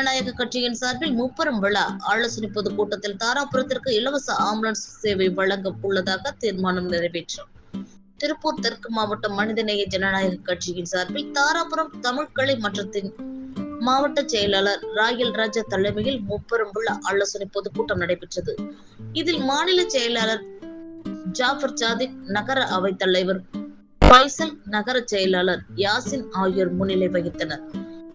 ஜனநாயக கட்சியின் சார்பில் முப்பெரும் விழா. ஆலோசனை பொதுக்கூட்டத்தில் தாராபுரத்திற்கு இலவச ஆம்புலன்ஸ் சேவை வழங்க உள்ளதாக தீர்மானம் நிறைவேற்றும் திருப்பூர் தெற்கு மாவட்ட மனிதநேய ஜனநாயக கட்சியின் சார்பில் தாராபுரம் தமிழ்கலை மன்றத்தின் மாவட்ட செயலாளர் ராயல் ராஜா தலைமையில் முப்பெரும் விழா ஆலோசனை பொதுக்கூட்டம் நடைபெற்றது. இதில் மாநில செயலாளர் ஜாஃபர் சாதிக் நகர அவைத் தலைவர் பைசல் நகர செயலாளர் யாசின் ஆகியோர் முன்னிலை வகித்தனர்.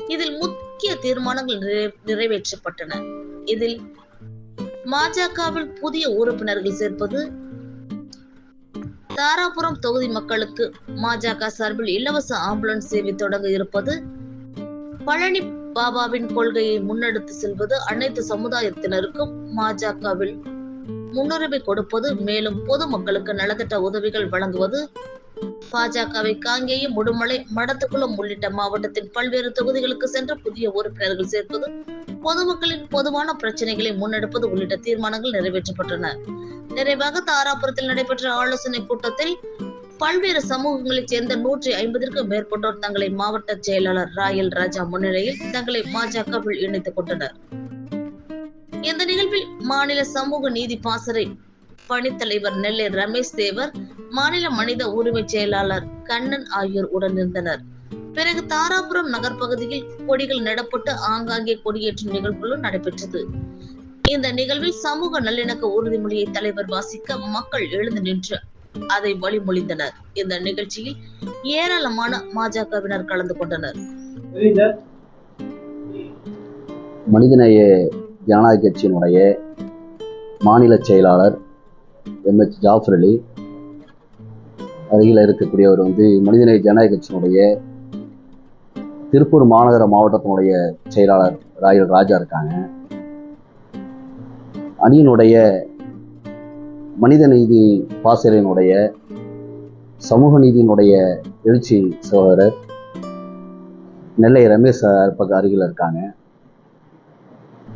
இதில் முக்கிய தீர்மானங்கள் நிறைவேற்றப்பட்டன. இதில் பாஜகவில் புதிய உறுப்பினர்கள் சேர்ப்பது தாராபுரம் தொகுதி மக்களுக்கு பாஜக சார்பில் இலவச ஆம்புலன்ஸ் சேவை தொடங்க இருப்பது பழனி பாபாவின் கொள்கையை முன்னெடுத்து செல்வது அனைத்து சமுதாயத்தினருக்கும் பாஜகவில் முன்னுரிமை கொடுப்பது மேலும் பொதுமக்களுக்கு நலத்திட்ட உதவிகள் வழங்குவது பாஜகவை காங்கேயம் உடுமலை மடத்துக்குளம் உள்ளிட்ட மாவட்டத்தின் பல்வேறு தொகுதிகளுக்கு சென்று புதிய உறுப்பினர்கள் சேர்ப்பது பொதுமக்களின் பொதுவான பிரச்சனைகளை முன்னெடுப்பது உள்ளிட்ட தீர்மானங்கள் நிறைவேற்றப்பட்டன. நிறைவாக தாராபுரத்தில் நடைபெற்ற ஆலோசனை கூட்டத்தில் பல்வேறு சமூகங்களைச் சேர்ந்த நூற்றி ஐம்பதிற்கும் மேற்பட்டோர் தங்களை மாவட்ட செயலாளர் ராயல் ராஜா முன்னிலையில் தங்களை பாஜகவில் இணைத்துக் கொண்டனர். இந்த நிகழ்வில் மாநில சமூக நீதி பாசறை பணித்தலைவர் நெல்லை ரமேஷ் தேவர் மாநில மனித உரிமை செயலாளர் கண்ணன் ஆகியோர் உடனிருந்தனர். பிறகு தாராபுரம் நகர் பகுதியில் கொடிகள் நடப்பட்டு ஆங்காங்கே கொடியேற்றும் நிகழ்வுகளும் நடைபெற்றது. இந்த நிகழ்வில் சமூக நல்லிணக்க உறுதிமொழியை தலைவர் வாசிக்க மக்கள் எழுந்து நின்று அதை வழிமொழிந்தனர். இந்த நிகழ்ச்சியில் ஏராளமான பாஜகவினர் கலந்து கொண்டனர். மனிதநேய ஜனநாயக கட்சியினுடைய மாநில செயலாளர் எம்ஹெச் ஜாஃபர் அலி. அருகில் இருக்கக்கூடியவர் வந்து மனிதநேய ஜனநாயக கட்சியினுடைய திருப்பூர் மாநகர மாவட்டத்தினுடைய செயலாளர் ராயல் ராஜா இருக்காங்க. அணியினுடைய மனிதநீதி பாசறையினுடைய சமூக நீதியினுடைய எழுச்சி சகோதரர் நெல்லை ரமேஷ் பக்கம் அருகில் இருக்காங்க.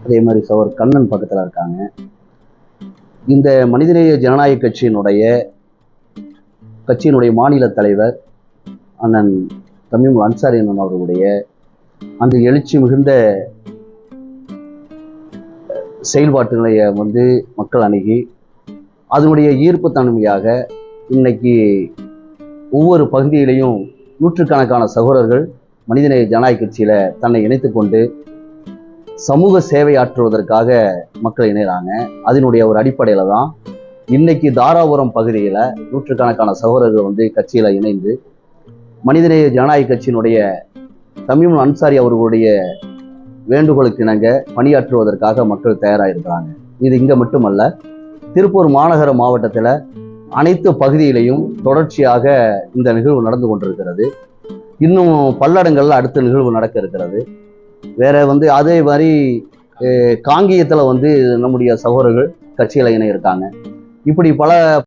அதே மாதிரி சவர் கண்ணன் பக்கத்தில் இருக்காங்க. இந்த மனிதநேய ஜனநாயக கட்சியினுடைய கட்சியினுடைய மாநில தலைவர் அண்ணன் தமிம் அன்சாரி அண்ணன் அவர்களுடைய அந்த எழுச்சி மிகுந்த செயல்பாட்டுகளை வந்து மக்கள் அணுகி அதனுடைய ஈர்ப்பு தன்மையாக இன்னைக்கு ஒவ்வொரு பகுதியிலையும் நூற்றுக்கணக்கான சகோதரர்கள் மனிதநேய ஜனநாயக கட்சியில் தன்னை இணைத்து கொண்டு சமூக சேவை ஆற்றுவதற்காக மக்கள் இணைகிறாங்க. அதனுடைய ஒரு அடிப்படையில் தான் இன்னைக்கு தாராபுரம் பகுதியில் நூற்றுக்கணக்கான சகோதரர்கள் வந்து கட்சியில் இணைந்து மனிதநேய ஜனநாயக கட்சியினுடைய தமிழ் அன்சாரி அவர்களுடைய வேண்டுகோளுக்கு இணங்க பணியாற்றுவதற்காக மக்கள் தயாராக இருக்கிறாங்க இது இங்கே மட்டுமல்ல திருப்பூர் மாநகர மாவட்டத்தில் அனைத்து பகுதியிலையும் தொடர்ச்சியாக இந்த நிகழ்வு நடந்து கொண்டிருக்கிறது. இன்னும் பல்லடங்களில் அடுத்த நிகழ்வு நடக்க இருக்கிறது. வேற வந்து அதே மாதிரி காங்கியத்தில் வந்து நம்முடைய சகோதரர்கள் கட்சியில் இணையிருக்காங்க இப்படி பல